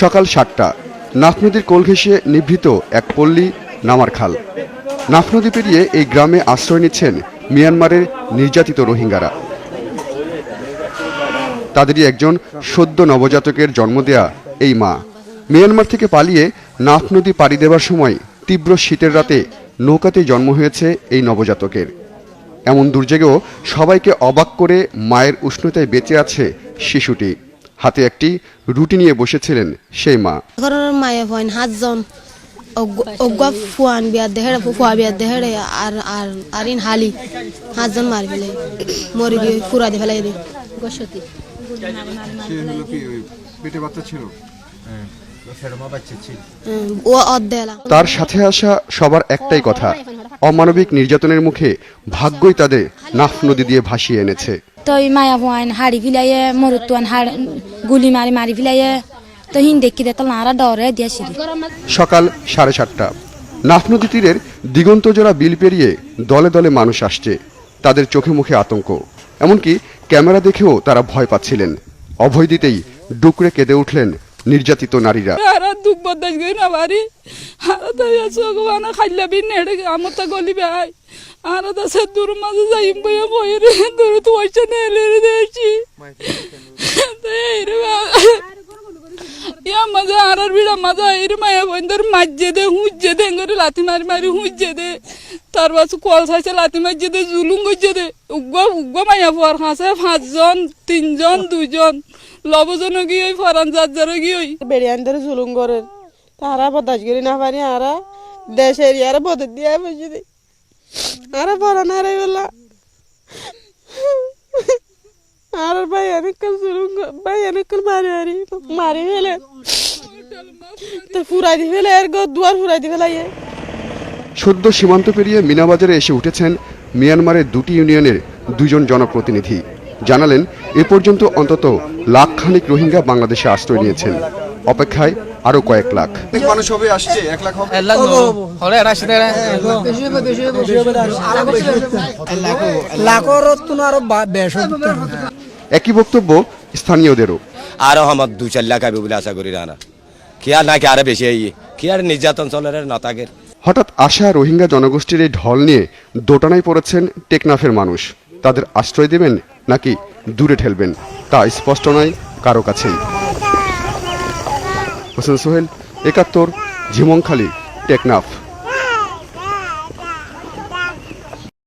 সকাল সাতটা, নাফ নদীর কোল ঘেঁষে নিভৃত এক পল্লী নামার খাল। নাফ নদী পেরিয়ে এই গ্রামে আশ্রয় নিচ্ছেন মিয়ানমারের নির্যাতিত রোহিঙ্গারা। তাদেরই একজন সদ্য নবজাতকের জন্ম দেয়া এই মা। মিয়ানমার থেকে পালিয়ে নাফ নদী পাড়ি দেওয়ার সময় তীব্র শীতের রাতে নৌকাতে জন্ম হয়েছে এই নবজাতকের। এমন দুর্যোগেও সবাইকে অবাক করে মায়ের উষ্ণতায় বেঁচে আছে শিশুটি। হাতে একটি রুটি নিয়ে বসেছিলেন সেই মা। ঘরের মায়ে হইন সাতজন অজ্ঞা ফুয়ান বিয়ার দেহেড়ে ফুয়া বিয়ার দেহেড়ে আর আর আর ইন হালি। সাতজন মারি ফেলে মরি দিয়ে ফুরা দিয়ে ফেলাই দিয়ে। গসতি পেটে বাচ্চা ছিল ও তার সাথে আসা সবার একটাই কথা। অমানবিক নির্যাতনের মুখে ভাগ্যই তাদের নাফ নদী দিয়ে ভাসিয়ে এনেছে। তই মায়া ভুয়াইন হাড়ি ফিলাইয়ে মরুতুয়ান হাড় গুলি মারি মারি ফিলাইয়ে তো হিন দেখি দে তো নারা ডরে দিয়েছিলি সকাল সাড়ে সাতটা। নাফ নদী তীরের দিগন্তজোড়া বিল পেরিয়ে দলে দলে মানুষ আসছে। তাদের চোখে মুখে আতঙ্ক। এমনকি ক্যামেরা দেখেও তারা ভয় পাচ্ছিলেন। অভয় দিতেই ডুকরে কেঁদে উঠলেন নির্যাতিত নারীরা। হারা দুঃখ গলি ভাই। হারা তো সে দূর মাঝে বইয়া বই রে, দূর তো ওইসে নেলে রে দেছি ইয়া মজা হারার বিড়া মজা এর মায়া বন্ধর মাজ্জে দে হুঁজে দে করে লাথি মারি দে। তার পাশে কল খাইছে, লাথি মারিয়ে দে, জুলুম করছে দে। উগ্র উগ্র মায়া ফোয়ার খাসে পাঁচজন, তিনজন, দুজন। লবজন গিয়ে ফরান যার গিয়ে বেড়িয়ান ধরে জুলুম করে তারা বদাস করি না পারি আরা দেশ এরিয়ার বদল দিয়ে বসে দি। আরা পড়া না রে বলা। আর ভাই অনেকক্ষণ জুলুম ভাই অনেকক্ষণ মারি মারি মারি ফেলে। তো ফুরাই দি ফেলে আর গো দুয়ার ফুরাই দি ফেলাই সদ্য সীমান্ত পেরিয়ে মিনাবাজারে এসে উঠেছেন মিয়ানমারের দুটি ইউনিয়নের দুজন জনপ্রতিনিধি। জানালেন এ পর্যন্ত অন্তত লাখখানিক রোহিঙ্গা বাংলাদেশে আশ্রয় নিয়েছেন। অপেক্ষায় আরও কয়েক লাখ। মানুষ হবে আসছে এক লাখ হবে। লাখর তুন আরও বেশ একই বক্তব্য স্থানীয়দেরও। আরও আমার দু চার লাখ আইবে বলে আশা করি রানা কি আর নাকি আরও বেশি কি আর নির্যাতন চলে না তাকে হঠাৎ আসা রোহিঙ্গা জনগোষ্ঠীর এই ঢল নিয়ে দোটানায় পড়েছেন টেকনাফের মানুষ। তাদের আশ্রয় দেবেন নাকি দূরে ঠেলবেন তা স্পষ্ট নয় কারও কাছেই। হোসেন সোহেল একাত্তর ঝিমংখালী টেকনাফ।